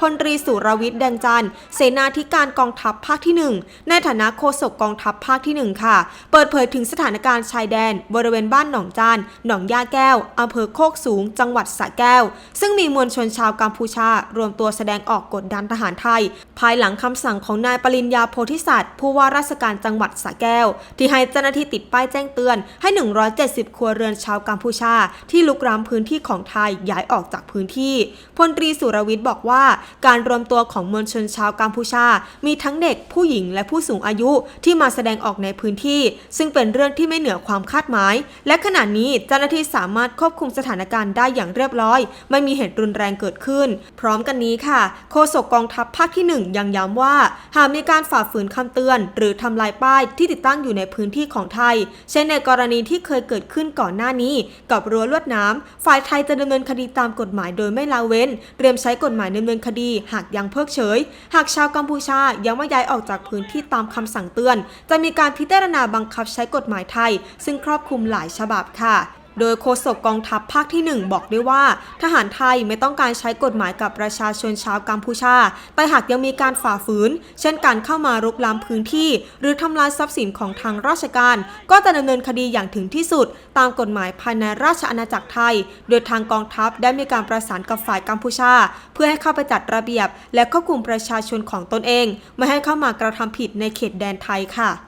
พลตรีสุรวิทย์แดงจันทร์เสนาธิการกองทัพภาคที่ 1 ในฐานะโฆษกกองทัพภาคที่ 1 ค่ะ เปิดเผยถึงสถานการณ์ชายแดน บริเวณบ้านหนองจาน หนองย่าแก้วอำเภอโคกสูง จังหวัดสระแก้ว ซึ่งมีมวลชนชาวกัมพูชา รวมตัวแสดงออกกดดันทหารไทย ภายหลังคำสั่งของนายปริญญาโพธิสัตว์ผู้ว่าราชการจังหวัดสระแก้ว ที่ให้เจ้าหน้าที่ติดป้ายแจ้งเตือนให้ 170 ครัวเรือนชาวกัมพูชา ที่ลุกรามพื้นที่ของไทยย้ายออกจากพื้นที่พลตรีสุรวิทย์บอกว่าการรวมตัวของมวลชนชาวกัมพูชา มีทั้งเด็กผู้หญิงและผู้สูงอายุที่มาแสดงออกในพื้นที่ ซึ่งเป็นเรื่องที่ไม่เหนือความคาดหมาย และขณะนี้เจ้าหน้าที่สามารถควบคุมสถานการณ์ได้อย่างเรียบร้อย ไม่มีเหตุรุนแรงเกิดขึ้น พร้อมกันนี้ค่ะ โฆษกกองทัพภาคที่หนึ่งยังย้ำว่า หากมีการฝ่าฝืนคำเตือน หรือทำลายป้ายที่ติดตั้งอยู่ในพื้นที่ของไทย เช่นในกรณีที่เคยเกิดขึ้นก่อนหน้านี้ กับรั้วลวดน้ำฝ่ายไทยจะดำเนินคดีตามกฎหมายโดยไม่ละเว้น เตรียมใช้กฎหมายดำเนินคดีดี หากยังเพิกเฉย หากชาวกัมพูชายังไม่ย้ายออกจากพื้นที่ตามคำสั่งเตือน จะมีการพิจารณาบังคับใช้กฎหมายไทย ซึ่งครอบคลุมหลายฉบับค่ะ โดยโฆษกกองทัพภาคที่ 1 บอกด้วยว่า ทหารไทยไม่ต้องการใช้กฎหมายกับประชาชนชาวกัมพูชา แต่หากยังมีการฝ่าฝืน เช่นการเข้ามารุกล้ำพื้นที่ หรือทำลายทรัพย์สินของทางราชการ ก็จะดำเนินคดีอย่างถึงที่สุด ตามกฎหมายภายในราชอาณาจักรไทย โดยทางกองทัพได้มีการประสานกับฝ่ายกัมพูชา เพื่อให้เข้าไปจัดระเบียบ และควบคุมประชาชนของตนเอง ไม่ให้เข้ามากระทำผิดในเขตแดนไทยค่ะ